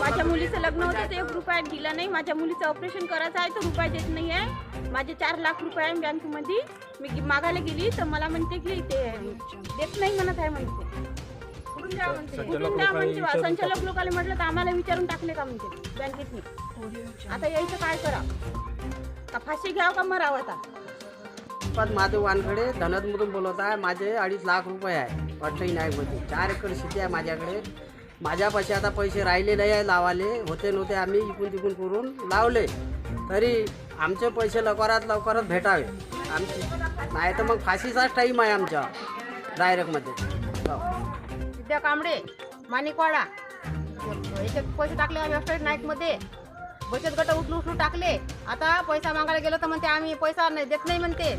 माझ्या मुलीचं लग्न होतं ते एक रुपया दिला नाही. माझ्या मुलीचं ऑपरेशन करायचं आहे तर रुपया देत नाही आहे. माझे चार लाख रुपये आहे बँकेमध्ये. मी मागायला गेली तर मला म्हणते की ते देत नाही म्हणत आहे म्हणते. संचालक लोकांना म्हटलं तर आम्हाला विचारून टाकले का म्हणते? बँकेतनी. आता यायचं काय करा? का फाशी घ्यावं का मरावं आता? पण माधव वानखडे धनदमधून बोलत आहे. माझे अडीच लाख रुपये आहे. अठ्ठाई नाईकमध्ये चार एकर शेती आहे माझ्याकडे. माझ्यापाशी आता पैसे राहिले नाही आहे लावाले. होते नव्हते आम्ही इकून तिकून करून लावले. तरी आमचे पैसे लवकरात लवकरात भेटावे. आमची नाही तर मग फाशीचाच टाईम आहे आमच्या. डायरेक्टमध्ये हो. विद्या कांबळे माणिकवाडा. याच्यात पैसे टाकले आम्ही नाईकमध्ये. बचत गट उठून उठून टाकले. आता पैसा मागायला गेलो तर म्हणते आम्ही पैसा नाही देत नाही म्हणते.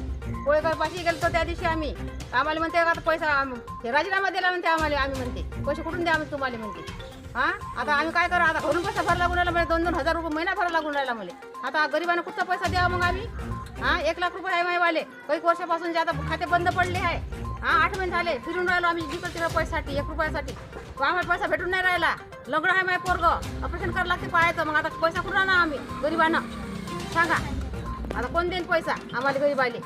कोळेकर पाशी गेलो तर त्या दिवशी आम्ही. आम्हाला म्हणते आता पैसा राजीनामा दिला म्हणते आम्हाला आम्ही म्हणते. पैसे कुठून द्या आम्ही तुम्हाला म्हणते. हा? आता आम्ही काय करा? आता घरून पैसा भरा लागून राहिला म्हणजे दोन दोन हजार रुपये महिना भरा लागून राहिला मला. आता गरिबांना कुठचा पैसा द्यावा मग आम्ही? हा? एक लाख रुपये आहे मायवाले. काही वर्षापासून जे आता खाते बंद पडले आहे. हा आठ महिने झाले. फिरून राहिलो आम्ही जिकडे तिकडे पैशासाठी एक रुपयासाठी. आम्हाला पैसा भेटून नाही राहिला. लग्न आहे माय पोरग. ऑपरेशन करायला लागते पाहायचं मग आता पैसा कुठं आणा आम्ही? गरिबांना. सांगा. आता कोण देईन पैसा? आम्हाला गरीब आले.